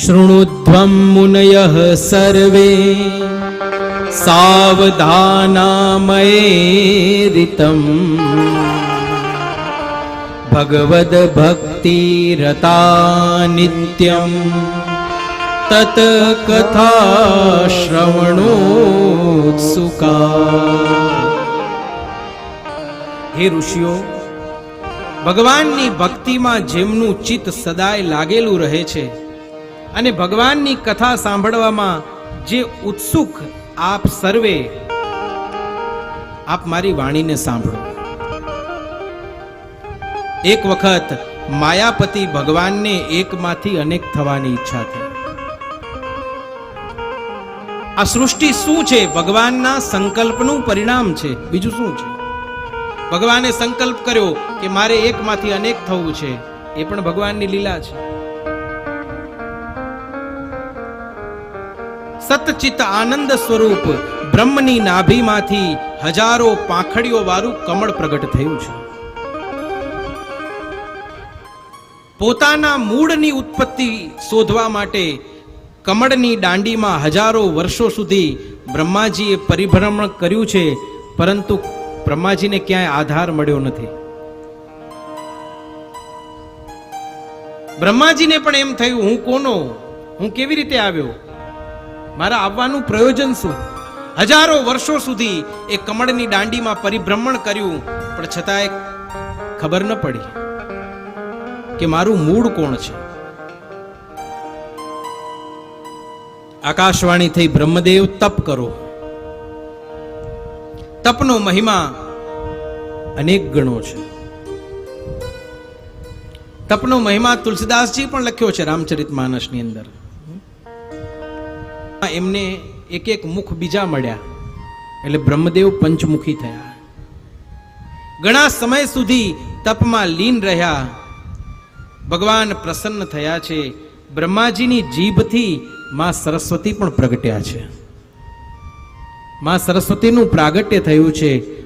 शृणुध्वं मुनयः सर्वे सावधानामयेरितम् भगवद्भक्तिरता नित्यम् तत्कथा श्रवणोत्सुका હે ઋષિઓ ભગવાનની ભક્તિમાં જેમનું ચિત્ત સદાય લાગેલું રહે છે અને ભગવાનની કથા સાંભળવામાં જે ઉત્સુક આપ સર્વે, આપ મારી વાણીને સાંભળો. એક વખત માયાપતિ ભગવાનને એકમાંથી અનેક થવાની ઈચ્છા થઈ. આ સૃષ્ટિ શું છે? ભગવાનના સંકલ્પનું પરિણામ છે. બીજું શું છે? ભગવાને સંકલ્પ કર્યો કે મારે એકમાંથી અનેક થવું છે. એ પણ ભગવાનની લીલા છે. સતચિત આનંદ સ્વરૂપ બ્રહ્મની નાભીમાંથી હજારો પાંખડીઓ વાળું કમળ પ્રગટ થયું છે. પોતાના મૂળની ઉત્પત્તિ શોધવા માટે કમળની દાંડીમાં હજારો વર્ષો સુધી બ્રહ્માજીએ પરિભ્રમણ કર્યું છે, પરંતુ બ્રહ્માજીને ક્યાંય આધાર મળ્યો નથી. બ્રહ્માજીને પણ એમ થયું, હું કોનો? હું કેવી રીતે આવ્યો? મારા આવવાનું પ્રયોજન શું? હજારો વર્ષો સુધી એ કમળની દાંડીમાં પરિભ્રમણ કર્યું, પણ છતાંય ખબર ન પડી કે મારું મૂળ કોણ છે. આકાશવાણી થઈ બ્રહ્મદેવ તપ કરો. તપનો મહિમા અનેક ગણો છે. તપનો મહિમા તુલસીદાસજી પણ લખ્યો છે રામચરિત માનસની અંદર. એમને એક એક મુખ બીજા મળ્યા. એટલે બ્રહ્મદેવ પંચમુખી થયા. ઘણા સમય સુધી તપમાં લીન રહ્યા. ભગવાન પ્રસન્ન થયા છે. બ્રહ્માજીની જીભથી માં સરસ્વતી પણ પ્રગટ્યા છે. માં સરસ્વતીનું પ્રાગટ્ય થયું છે.